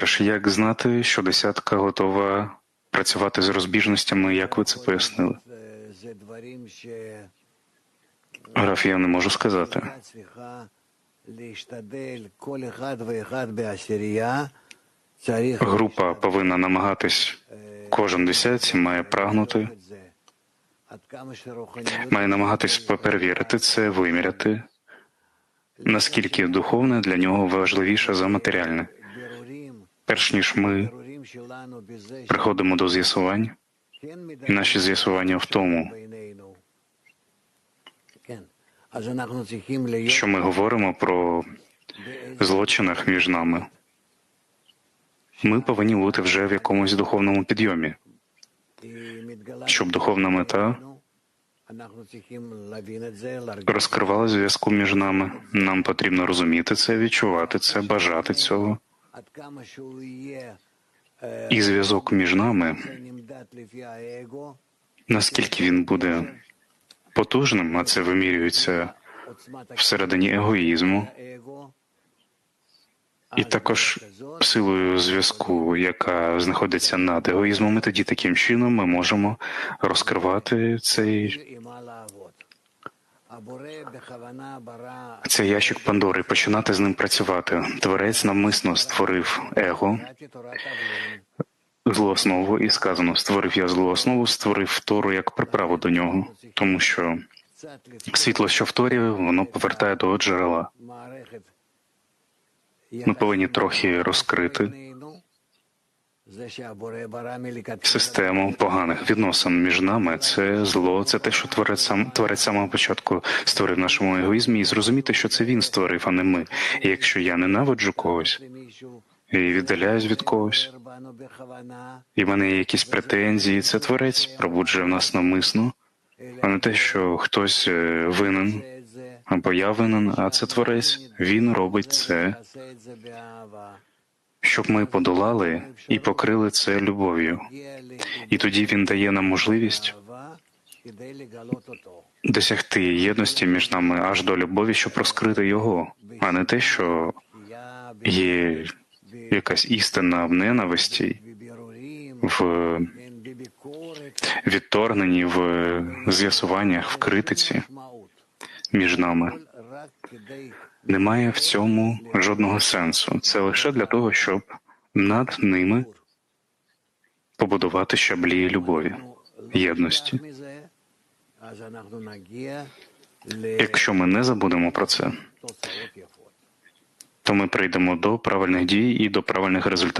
Перше, як знати, що десятка готова працювати з розбіжностями, як ви це пояснили? Граф, я не можу сказати. Група повинна намагатись кожен десятці, має прагнути, має намагатись перевірити це, виміряти, наскільки духовне для нього важливіше за матеріальне перш ніж ми приходимо до з'ясувань, і наші з'ясування в тому, що ми говоримо про злочинах між нами. Ми повинні бути вже в якомусь духовному підйомі, щоб духовна мета розкривала зв'язку між нами. Нам потрібно розуміти це, відчувати це, бажати цього і зв'язок між нами, наскільки він буде потужним, а це вимірюється всередині егоїзму, і також силою зв'язку, яка знаходиться над егоїзмом, і тоді таким чином ми можемо розкривати цей це ящик Пандори. Починати з ним працювати. Творець навмисно створив его, злу основу, і сказано: створив я злу основу, створив Тору як приправу до нього, тому що світло, що в Торі, воно повертає до джерела. Ми повинні трохи розкрити. Систему поганих відносин між нами це зло, це те, що творець сам творець самого початку створив нашому егоїзмі, і зрозуміти, що це він створив, а не ми. І Якщо я ненавиджу когось і віддаляюсь від когось, і в мене є якісь претензії, це творець пробуджує в нас намисно, а не те, що хтось е, винен або я винен, а це творець. Він робить це щоб ми подолали і покрили це любов'ю. І тоді він дає нам можливість досягти єдності між нами аж до любові, щоб розкрити його, а не те, що є якась істина в ненависті, в відторгненні, в з'ясуваннях, в критиці між нами. Немає в цьому жодного сенсу. Це лише для того, щоб над ними побудувати щаблі любові, єдності. Якщо ми не забудемо про це, то ми прийдемо до правильних дій і до правильних результатів.